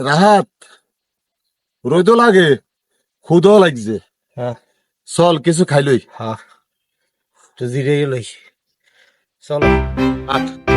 রাহাত রোদ লাগে খুদ লাগছে। হ্যাঁ। চল কিছু খাইলই হ্যাঁ। তো জিরে লই চল। আট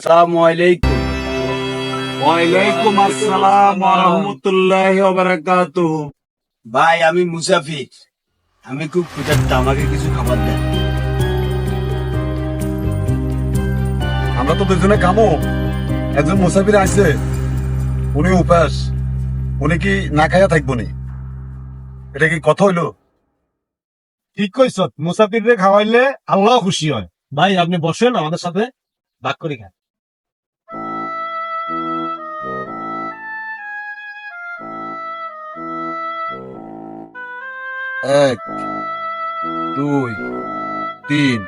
আসসালামু আলাইকুম ওয়ালাইকুম আসসালাম ওয়া রাহমাতুল্লাহি ওয়া বারাকাতুহু। ভাই আমি মুসাফির। আমি খুব ক্ষুধার্ত আমাকে কিছু খাবার দেন। আমরা তো দুজনে কামো একজন মুসাফির আছে উনি উপাস। উনি কি না খাইয়া থাকব নি এটা কি কথা হইল? ঠিক কইছ মুসাফিররে খাওয়াইলে আল্লাহ খুশি হয়। ভাই আপনি বসেন আমাদের সাথে। ভাগ করে খান এক দুই তিন।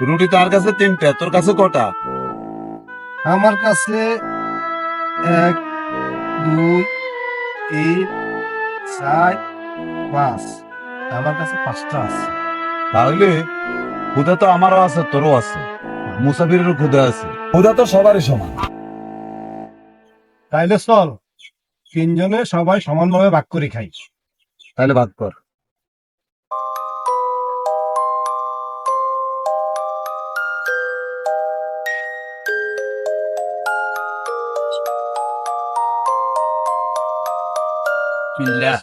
রুটি তার কাছে তিনটা তোর কাছে কটা? আমার কাছে এক দুই তিন চার পাঁচ। আমার কাছে পাঁচটা আছে। তাহলে ক্ষুদা তো আমারও আছে তোরও আছে। মুসাফিরেরও ক্ষুদা আছে। ক্ষুদা তো সবারই সমান। তাইলে চল তিনজনে সবাই সমানভাবে ভাগ করে খাই। তাহলে ভাগ কর। বিল্লাহ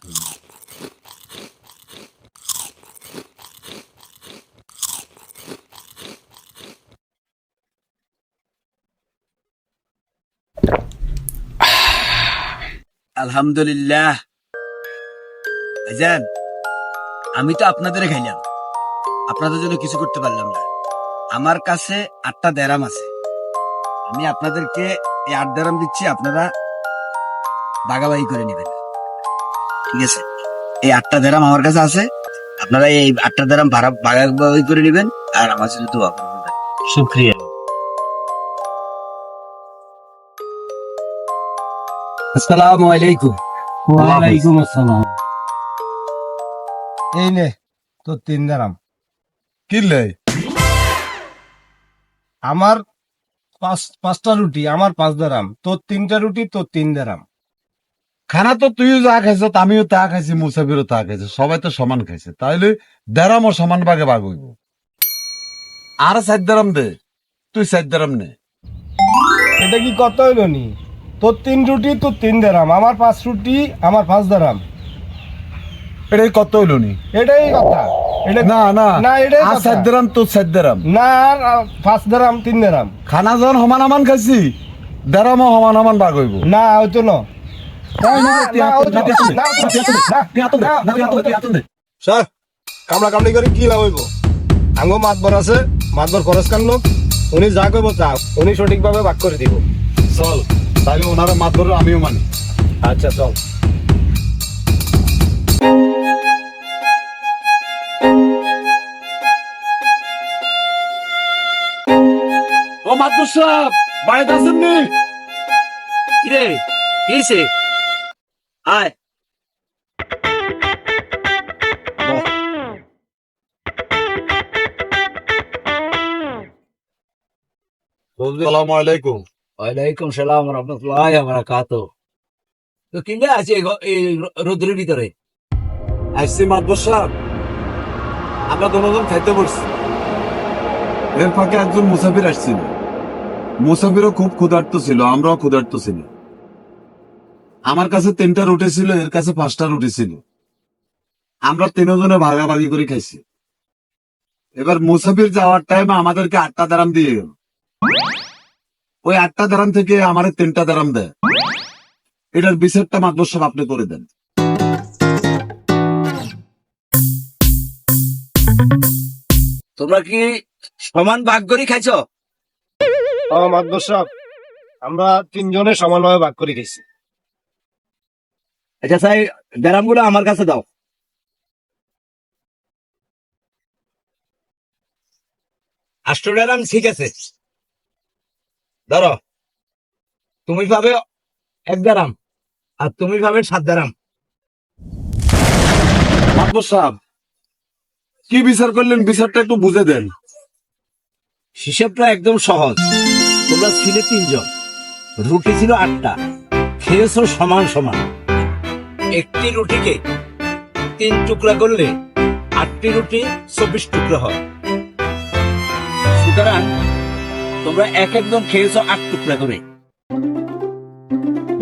আলহামদুলিল্লাহ আমি তো আপনাদের খাইলাম। আপনাদের জন্য কিছু করতে পারলাম না। আমার কাছে আটটা দেরাম আছে। আমি আপনাদেরকে এই আট দেরাম দিচ্ছি, আপনারা ভাগাভাগি করে নেবেন। ঠিক আছে? এই আটটা দেরাম আমার কাছে আছে। আপনারা এই আটটা দেরাম ভাড়া ভাগাভাগি করে নেবেন আর আমার জন্য দোয়া করবেন শুক্রিয়া। আসসালামু আলাইকুম। ওয়ালাইকুম আসসালাম। এই নে তোর তিন দারাম। কিনলে আমার পাঁচ পাঁচটা রুটি আমার পাঁচ দারাম। তোর তিনটা রুটি তোর তিন দারাম। খানা তো তুইও যা খাইছ আমিও তা খাইছি মুসাফিরও তা খাইছে সবাই তো সমান খাইছে। তাইলে দেরামও সমান ভাগে ভাগ হইব। আর সাত দেরাম দে তুই সাত দেরাম নে। এটা কি কত হইল নি? তোর তিন রুটি তোর তিন দারাম আমার পাঁচ রুটি আমার পাঁচ দারাম। এটাই কত হইল নি? এটাই কথা। এটা না না না, এটাই আর। সাত দেরাম তোর সাত দেরাম। না আর, পাঁচ দারাম তিন দারাম। খানা যখন সমান সমান খাইছি দেরামও সমান সমান ভাগ হইব। না হয়তো না। স্যার কামড়া কামড়ি করে কি লাভ হইব আঙ্গো মাতবর আছে মাতবর খরচ কান্ন উনি যা কইব তা উনি সঠিকভাবে ভাগ করে দিব চল তাহলে ওনারা মাত্র আমিও মানি আচ্ছা চল ও মাতুর সাহেব বাড়িতে আছেন নি কিরে কিছে আয় সালাম আলাইকুম ওয়ালাইকুম সালাম রহমতুল্লাহ তো কিনে আছে এই রোদ্রের ভিতরে? আসছি মাতবর সাহেব আমরা দুজন খাইতে বসছি। এর ফাঁকে একজন মুসাফির আসছিল। মুসাফিরও খুব ক্ষুধার্ত ছিল আমরাও ক্ষুধার্ত ছিল আমার কাছে তিনটা রুটি ছিল এর কাছে পাঁচটা রুটি ছিল। আমরা তিনজনে ভাগাভাগি করে খাইছি। এবার মুসাফির যাওয়ার টাইম আমাদেরকে আটটা দারাম দিয়ে গেল। ওই আটটা দারাম থেকে আমার তিনটা দারাম দেয়। এটার বিচারটা মাতবর সাহেব আপনি করে দেন। তোমরা কি সমান ভাগ করে খাইছো? ও সাহেব আমরা তিনজনে সমানভাবে ভাগ করে গেছি আচ্ছা স্যার ব্যারামগুলো আমার কাছে দাও। আষ্ট আষ্টডারাম ঠিক আছে। ধরো তুমি পাবে এক দারাম আর তুমি পাবে সাত দারাম সাহেব কি বিচার করলেন? বিচারটা একটু বুঝে দেন। হিসেবটা একদম সহজ। তোমরা ছিলে তিনজন। রুটি ছিল আটটা। খেয়েছো সমান সমান। একটি রুটিকে তিন টুকরা করলে আটটি রুটি চব্বিশ টুকরা হয়। সুতরাং তোমরা এক একজন খেয়েছো আট টুকরা করে।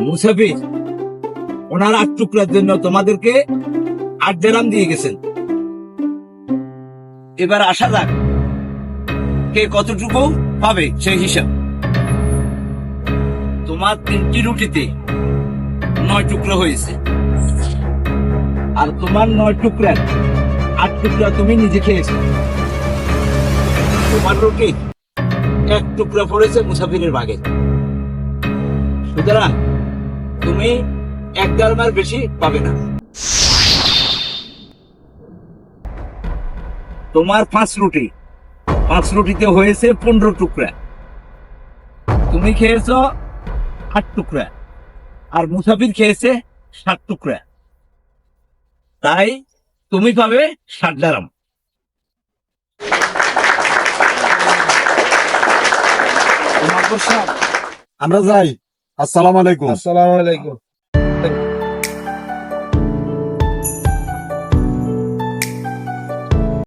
মুসাফির, ওনার আট টুকরার জন্য তোমাদেরকে আট দেরাম দিয়ে গেছেন। এবার আসা যাক কে কতটুকু পাবে সেই হিসাব। তোমার তিনটি রুটিতে নয় টুকরা হয়েছে। আর তোমার নয় টুকরা আট টুকরা তুমি নিজে খেয়েছো। তোমার রুটি এক টুকরা পড়েছে মুসাফিরের ভাগে সুতরাং তুমি এক দারমার বেশি পাবে না। তোমার পাঁচ রুটি। পাঁচ রুটিতে হয়েছে পনেরো টুকরা তুমি খেয়েছ আট টুকরা আর মুসাফির খেয়েছে সাত টুকরা। তাই তুমি পাবে ষাট দারাম। আমরা যাই। আসসালামু আলাইকুম। আসসালাম আলাইকুম।